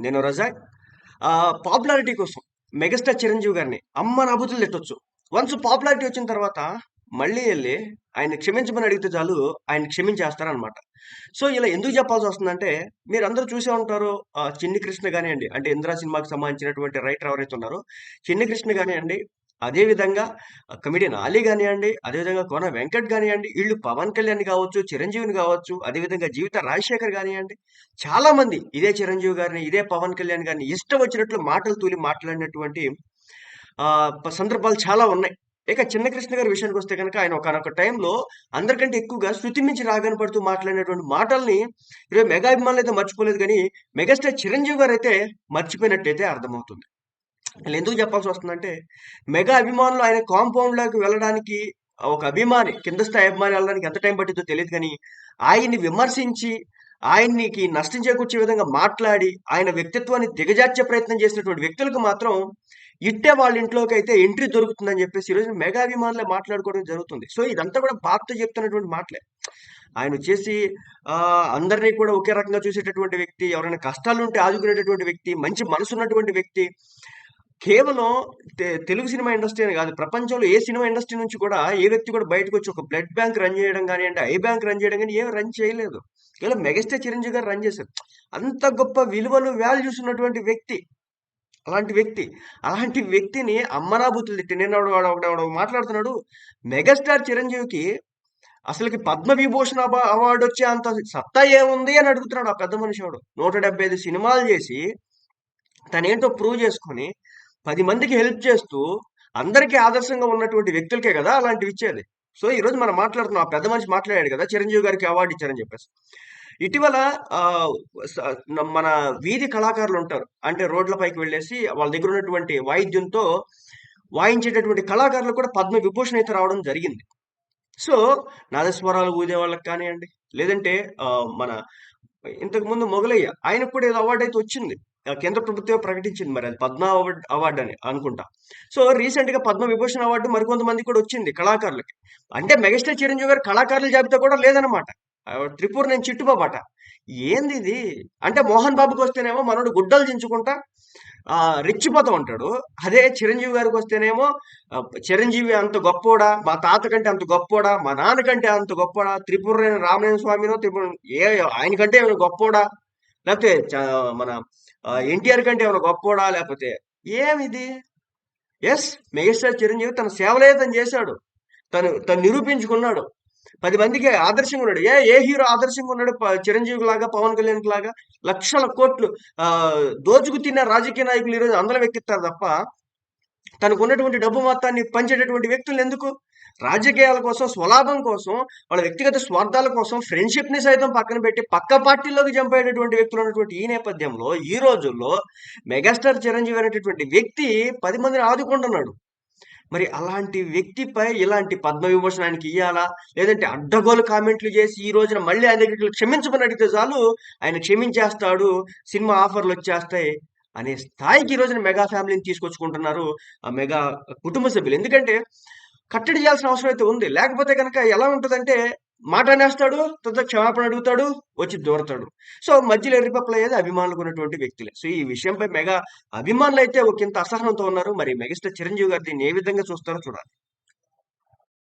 నేను రజాక్ పాపులారిటీ కోసం మెగాస్టార్ చిరంజీవి గారిని అమ్మ నా తిట్టొచ్చు. వన్స్ పాపులారిటీ వచ్చిన తర్వాత మళ్ళీ వెళ్ళి ఆయన క్షమించమని అడిగితే చాలు ఆయన క్షమించేస్తారనమాట. సో, ఇలా ఎందుకు చెప్పాల్సి వస్తుందంటే మీరందరూ చూసే ఉంటారు చిన్ని కృష్ణ కానివ్వండి అంటే ఇంద్రా సినిమాకి సంబంధించినటువంటి రైటర్ ఎవరైతే ఉన్నారో చిన్ని కృష్ణ కానివ్వండి అదేవిధంగా కమిడియన్ అలీ కానివ్వండి అదేవిధంగా అదే విధంగా 'కోన వెంకట్' కానివ్వండి వీళ్ళు 'పవన్ కళ్యాణ్' కావచ్చు 'చిరంజీవిని' కావచ్చు అదే విధంగా 'జీవిత రాజశేఖర్' కానివ్వండి చాలా మంది ఇదే 'చిరంజీవి' గారిని, ఇదే 'పవన్ కళ్యాణ్' గారిని ఇష్టం వచ్చినట్లు మాటలు తూలి మాట్లాడినటువంటి సందర్భాలు చాలా ఉన్నాయి. ఇక చిన్న కృష్ణ గారి విషయానికొస్తే కనుక ఆయన ఒకనొక టైంలో అందరికంటే ఎక్కువగా శృతి మించి రాగాని పడుతూ మాట్లాడినటువంటి మాటల్ని ఈరోజు మెగా అభిమానులు అయితే మర్చిపోలేదు కానీ మెగాస్టార్ చిరంజీవి గారు అయితే మర్చిపోయినట్టయితే అర్థమవుతుంది. వీళ్ళు ఎందుకు చెప్పాల్సి వస్తుందంటే మెగా అభిమానులు ఆయన కాంపౌండ్‌లోకి వెళ్ళడానికి ఒక అభిమాని కింద స్థాయి అభిమాని వెళ్ళడానికి ఎంత టైం పట్టిందో తెలియదు కానీ ఆయన్ని విమర్శించి, ఆయన్నికి నష్టం చేకూర్చే విధంగా మాట్లాడి, ఆయన వ్యక్తిత్వాన్ని దిగజార్చే ప్రయత్నం చేసినటువంటి వ్యక్తులకు మాత్రం ఇట్టే వాళ్ళ ఇంట్లోకి అయితే ఎంట్రీ దొరుకుతుందని చెప్పేసి ఈరోజు మెగా అభిమానులే మాట్లాడుకోవడం జరుగుతుంది. సో, ఇదంతా కూడా బాధతో చెప్తున్నటువంటి మాటలే. ఆయన వచ్చేసి అందరినీ కూడా ఒకే రకంగా చూసేటటువంటి వ్యక్తి, ఎవరైనా కష్టాలు ఉంటే ఆదుకునేటటువంటి వ్యక్తి, మంచి మనసు ఉన్నటువంటి వ్యక్తి. కేవలం తెలుగు సినిమా ఇండస్ట్రీ అని కాదు ప్రపంచంలో ఏ సినిమా ఇండస్ట్రీ నుంచి కూడా ఏ వ్యక్తి కూడా బయటకొచ్చి ఒక బ్లడ్ బ్యాంక్ రన్ చేయడం గానియండి, ఐ బ్యాంక్ రన్ చేయడం కానీ ఏమి రన్ చేయలేదు. కేవలం మెగాస్టార్ చిరంజీవి గారు రన్ చేశారు. అంత గొప్ప విలువలు, వాల్యూస్ ఉన్నటువంటి వ్యక్తి. అలాంటి వ్యక్తి. అలాంటి వ్యక్తిని అమ్మనాభూతులు తిట్టి నిన్నెవడో వాడు మాట్లాడుతున్నాడు. మెగాస్టార్ చిరంజీవికి అసలుకి పద్మవిభూషణ అవార్డు వచ్చే అంత సత్తా ఏముంది అని అడుగుతున్నాడు ఆ పెద్ద మనిషెవడో. 175 సినిమాలు చేసి తనేంటో ప్రూవ్ చేసుకొని, పది మందికి హెల్ప్ చేస్తూ, అందరికీ ఆదర్శంగా ఉన్నటువంటి వ్యక్తులకే కదా అలాంటివి ఇచ్చేది సో, ఈరోజు మనం మాట్లాడుతున్నాం. ఆ పెద్ద మనిషి మాట్లాడాడు కదా చిరంజీవి గారికి అవార్డు ఇచ్చారని చెప్పేసి ఇటీవల మన వీధి కళాకారులు ఉంటారు అంటే రోడ్ల పైకి వెళ్ళేసి వాళ్ళ దగ్గర ఉన్నటువంటి వాయిద్యంతో వాయించేటటువంటి కళాకారులు కూడా పద్మ విభూషణ్ అయితే రావడం జరిగింది. సో, నాదస్వరాలు ఊదే వాళ్ళకి కానివ్వండి లేదంటే మన ఇంతకుముందు మొగలయ్య ఆయనకు కూడా ఏదో అవార్డు అయితే వచ్చింది. కేంద్ర ప్రభుత్వం ప్రకటించింది మరి అది పద్మ అవార్డ్ అని అనుకుంటా. సో, రీసెంట్గా పద్మ విభూషణ్ అవార్డు మరికొంతమంది కూడా వచ్చింది కళాకారులకి. అంటే మెగాస్టార్ చిరంజీవి గారు కళాకారుల జాబితా కూడా లేదనమాట. ఆహ్, నేను చిట్టుబాబాట ఏంది ఇది అంటే 'మోహన్ బాబుకి వస్తేనేమో మనోడు గుడ్డలు చించుకుంటా ఆ రెచ్చిపోతా ఉంటాడు. అదే చిరంజీవి గారికి వస్తేనేమో 'చిరంజీవి అంత గొప్పోడా? మా తాత కంటే అంత గొప్పోడా? మా నాన్న కంటే అంత గొప్పోడా? త్రిపురనేని రామనేని స్వామినో త్రిపుర ఏ ఆయన కంటే ఏమైనా గొప్పోడా? లేకపోతే మన 'ఎన్టీఆర్' కంటే ఏమైనా గొప్పవాడా లేకపోతే ఏమిది? ఎస్ మెగాస్టార్ చిరంజీవి తన సేవలే తను చేశాడు తను తను నిరూపించుకున్నాడు. పది మందికి ఆదర్శంగా ఉన్నాడు. ఏ ఏ హీరో ఆదర్శంగా ఉన్నాడు? చిరంజీవి లాగా పవన్ కళ్యాణ్‌లాగా లక్షల కోట్లు దోచుకు తిన్న రాజకీయ నాయకులు ఈరోజు అందరం ఎక్కిస్తారు తప్ప, తనకున్నటువంటి డబ్బు మొత్తాన్ని పంచేటటువంటి వ్యక్తులెందుకు? రాజకీయాల కోసం, స్వలాభం కోసం, వాళ్ళ వ్యక్తిగత స్వార్థాల కోసం ఫ్రెండ్‌షిప్‌ని సైతం పక్కన పెట్టి పక్క పార్టీలోకి జంప్ అయ్యేటటువంటి వ్యక్తులున్నటువంటి ఈ నేపథ్యంలో, ఈ రోజుల్లో మెగాస్టార్ చిరంజీవి అనేటటువంటి వ్యక్తి పది మందిని ఆదుకుంటున్నాడు. మరి అలాంటి వ్యక్తిపై ఇలాంటి పద్మ పద్మవిభూషణ్ ఆయనకియ్యాలా? లేదంటే అడ్డగోలు కామెంట్లు చేసి ఈ రోజున మళ్ళీ ఆయన దగ్గరికి క్షమించమని అడిగితే చాలు ఆయన క్షమించేస్తాడు. సినిమా ఆఫర్లు వచ్చేస్తాయి అనే స్థాయికి ఈ రోజున మెగా ఫ్యామిలీని తీసుకొచ్చుకుంటున్నారు. ఆ మెగా కుటుంబ సభ్యులు. ఎందుకంటే కట్టడి చేయాల్సిన అవసరం అయితే ఉంది. లేకపోతే గనక ఎలా ఉంటదంటే మాట అనేస్తాడు. తర్వాత క్షమాపణ అడుగుతాడు. వచ్చి దూరతాడు. సో, మధ్యలో ఎర్రిపప్పలయ్యేది అభిమానులకున్నటువంటి వ్యక్తులే. సో, ఈ విషయంపై మెగా అభిమానులు అయితే ఒక ఒకంత అసహనంతో ఉన్నారు. మరి మెగాస్టార్ చిరంజీవి గారు దీన్ని ఏ విధంగా చూస్తారో చూడాలి.